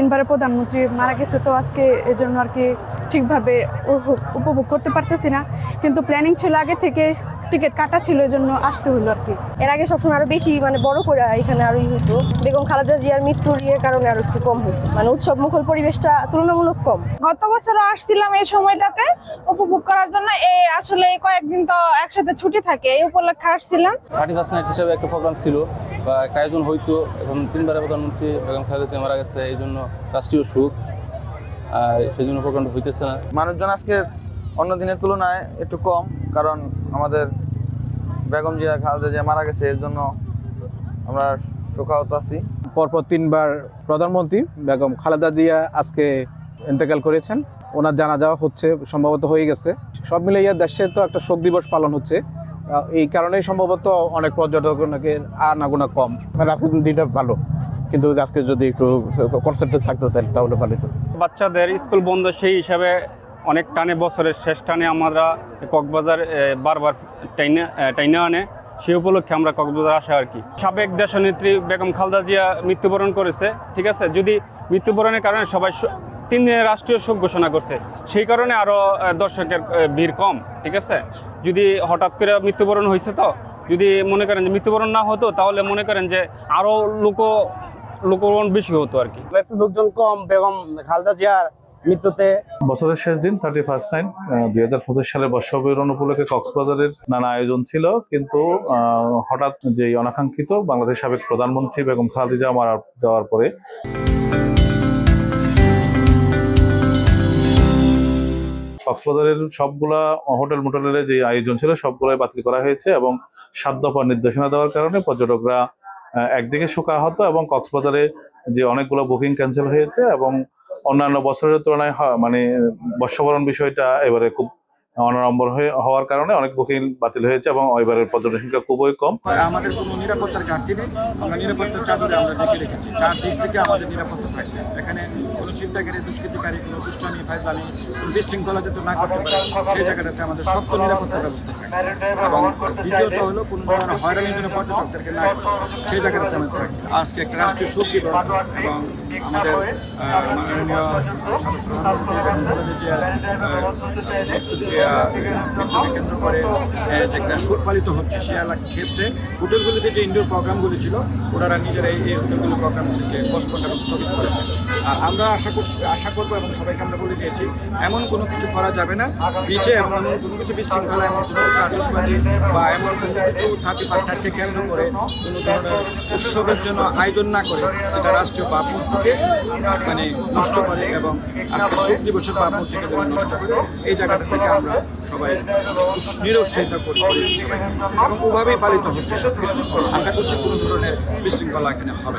তিনবারের প্রধানমন্ত্রী মারা গেছে তো আজকে এজন্য আর কি ঠিকভাবে উপভোগ করতে পারতেছি না। কিন্তু প্ল্যানিং ছিল আগে থেকে টিকিট কাটা ছিল এজন্য আসতে হলো আর কি। এর আগে সবসময় আরও বেশি মানে বড় করে এখানে আরও ই হতো বেগম খালেদা জিয়ার মৃত্যুর ইয়ের কারণে আরও একটু কম হয়েছে মানে উৎসব মুখর পরিবেশটা তুলনামূলক কম। গত বছরও আসছিলাম এই সময়টাতে উপভোগ করার জন্য। এই আসলে কয়েকদিন তো একসাথে ছুটি থাকে এই উপলক্ষে আসছিলাম। থার্টি ফার্স্ট নাইট হিসেবে একটা প্রোগ্রাম ছিল। বা একটা আয়োজন হইতো এখন তিনবারের প্রধানমন্ত্রী বেগম খালেদা জিয়া মারা গেছে এই জন্য রাষ্ট্রীয় সুখ। আর সেই জন্য প্রোগ্রামটা হইতেছে না। মানুষজন আজকে অন্য দিনের তুলনায় একটু কম কারণ আমাদের বেগম জিয়া খালেদা জিয়া মারা গেছে এর জন্য আমরা শোকাহত আছি। পরপর তিনবার প্রধানমন্ত্রী বেগম খালেদা জিয়া আজকে ইন্তেকাল করেছেন। ওনার জানা যাওয়া হচ্ছে সম্ভবত হয়ে গেছে। সব মিলিয়ে দেশে তো একটা শোক দিবস পালন হচ্ছে। এই কারণেই সম্ভবত অনেক পর্যটকের আনাগোনা কম। আজকের দিনটা ভালো কিন্তু আজকে যদি একটু কনসেন্ট্রেট থাকতো তাহলে তাহলে ভালো হতো। বাচ্চাদের স্কুল বন্ধ সেই হিসাবে অনেক টানে বছরের শেষ টানে আমরা কক্সবাজার বারবার টাইনে টাইনে আনে। সেই উপলক্ষে আমরা কক্সবাজার আসা আর কি। সাবেক দেশনেত্রী বেগম খালদা জিয়া মৃত্যুবরণ করেছে ঠিক আছে? যদি মৃত্যুবরণের কারণে সবাই তিন দিনের রাষ্ট্রীয় শোক ঘোষণা করছে সেই কারণে আরও দর্শকের ভিড় কম ঠিক আছে? যদি হঠাৎ করে মৃত্যুবরণ হয়েছে তো যদি মনে করেন যে মৃত্যুবরণ না হতো তাহলে মনে করেন যে আরও লোক লোকবরণ বেশি হতো আর কি। একটু লোকজন কম বেগম খালদা জিয়ার মৃত্যুতে। বছরের শেষ দিন থার্টি ফার্স্ট নাইন দুই হাজার পঁচিশ সালের বর্ষবিবরণ উপলক্ষে কক্সবাজারের নানা আয়োজন ছিল। কিন্তু হঠাৎ যে অনাকাঙ্ক্ষিত বাংলাদেশ সাবেক প্রধানমন্ত্রী বেগম খালেদা জিয়া মারা যাওয়ার পরে কক্সবাজারের সবগুলা হোটেল মোটেলের যে আয়োজন ছিল, সবগুলাই বাতিল করা হয়েছে এবং দফার নির্দেশনা দেওয়ার কারণে পর্যটকরা একদিকে শোকাহত এবং কক্সবাজারে যে অনেকগুলো বুকিং ক্যান্সেল হয়েছে এবং অন্যান্য বছরের তুলনায় মানে বর্ষবরণ বিষয়টা এবারে খুব অনড়ম্বর হয়ে হওয়ার কারণে অনেক বুকিং বাতিল হয়েছে এবং এবারের পর্যটন সংখ্যা খুবই কম। আমাদের কোনো নিরাপত্তার ঘাটতি নেই। আমরা নিরাপত্তার চাদরে আমরা ডেকে রেখেছি। চার দিক থেকে আমাদের নিরাপত্তা থাকবে। এখানে কোনো চিন্তাকারী দুষ্কৃতিকারী, কোনো দুষ্টামি, ফাইজলামি, কোনো বিশৃঙ্খলা যাতে না করতে পারে, সেই জায়গাটাতে আমাদের শক্ত নিরাপত্তার ব্যবস্থা থাকে এবং দ্বিতীয়ত হলো, কোনো ধরনের হয়রানির জন্য পর্যটকদেরকে না করে, সেই জায়গাটাতে আমাদের থাকবে। আজকে একটা রাষ্ট্রীয় শোক দিবস এবং আমাদের মাননীয় সাবেক কেন্দ্র করে আহ, যে একটা শোক পালিত হচ্ছে সে এলাকার ক্ষেত্রে হোটেলগুলিতে যে ইনডোর প্রোগ্রামগুলি ছিল ওনারা নিজেরা এই হোটেলগুলি প্রোগ্রামগুলিকে পোস্টপন্ড এবং স্থগিত করেছে। আর আমরা আশা আশা করব এবং সবাইকে আমরা বলে দিয়েছি এমন কোনো কিছু করা যাবে না। বিচে এবং এমন কোনো কিছু বিশৃঙ্খলা এমন কোনো কিছু আতঙ্কবাদী বা এমন কোনো কিছু থার্টি ফার্স্ট কেন্দ্র করে কোনো ধরনের উৎসবের জন্য আয়োজন না করে যেটা রাষ্ট্রীয় ভাবমূর্তিকে মানে নষ্ট করে এবং আজকে শোক দিবসের ভাবমূর্তিকে যেন নষ্ট করে এই জায়গাটা থেকে আমরা সবাই উৎস- নিরুৎসাহিত করি করেছি সবাইকে। এবং ওভাবেই পালিত হচ্ছে। আশা করছি কোনো ধরনের বিশৃঙ্খলা এখানে হবে